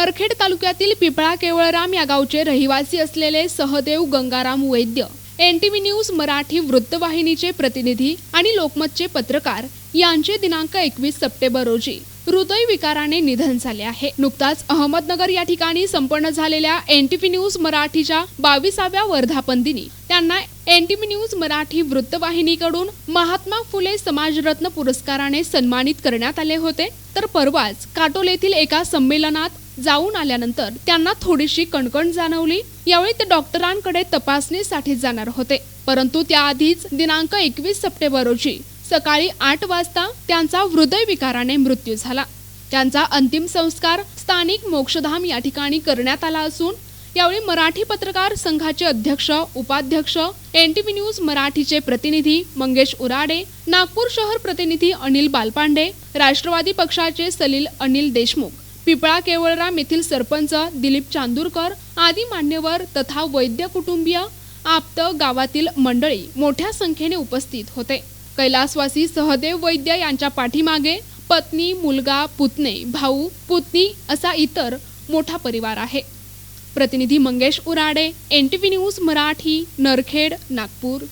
तालुक्यातील पिपळा केवळराम या गावचे रहिवासी असलेले Sahadev Gangaram Vaidya N T V news Marathi वृत्तवाहिनीचे प्रतिनिधी आणि लोकमतचे पत्रकार यांचे दिनांक एकवीस सप्टेंबर रोजी हृदयविकाराने निधन झाले आहे. नुकताच अहमदनगर या ठिकाणी संपन्न झालेल्या एन टी व्ही न्यूज मराठीच्या बावीसाव्या वर्धापन दिनी त्यांना N T V news Marathi वृत्तवाहिनीकडून Mahatma Phule समाजरत्न पुरस्काराने सन्मानित करण्यात आले होते. तर परवाच काटोल येथील एका संमेलनात जाऊन आल्यानंतर त्यांना थोडीशी कणकण जाणवली. यावेळी ते डॉक्टरांकडे तपासणीसाठी जाणार होते. परंतु त्याआधीच दिनांक एकवीस सप्टेंबर रोजी सकाळी आठ वाजता त्यांचा हृदयविकाराने मृत्यू झाला. त्यांचा अंतिम संस्कार स्थानिक मोक्षधाम या ठिकाणी करण्यात आला असून यावेळी मराठी पत्रकार संघाचे अध्यक्ष उपाध्यक्ष एन टी व्ही न्यूज मराठीचे प्रतिनिधी मंगेश उराडे नागपूर शहर प्रतिनिधी अनिल बालपांडे राष्ट्रवादी पक्षाचे सलील अनिल देशमुख पिपळा केवळराम येथील सरपंच दिलीप चांदूरकर आदी मान्यवर तथा वैद्य कुटुंबीय आप्त गावातील मंडळी मोठ्या संख्येने उपस्थित होते. कैलासवासी सहदेव वैद्य यांच्या पाठीमागे पत्नी मुलगा पुतणे भाऊ पुतणी असा इतर मोठा परिवार आहे. प्रतिनिधी Mangesh Urade N T V news Marathi Narkhed Nagpur.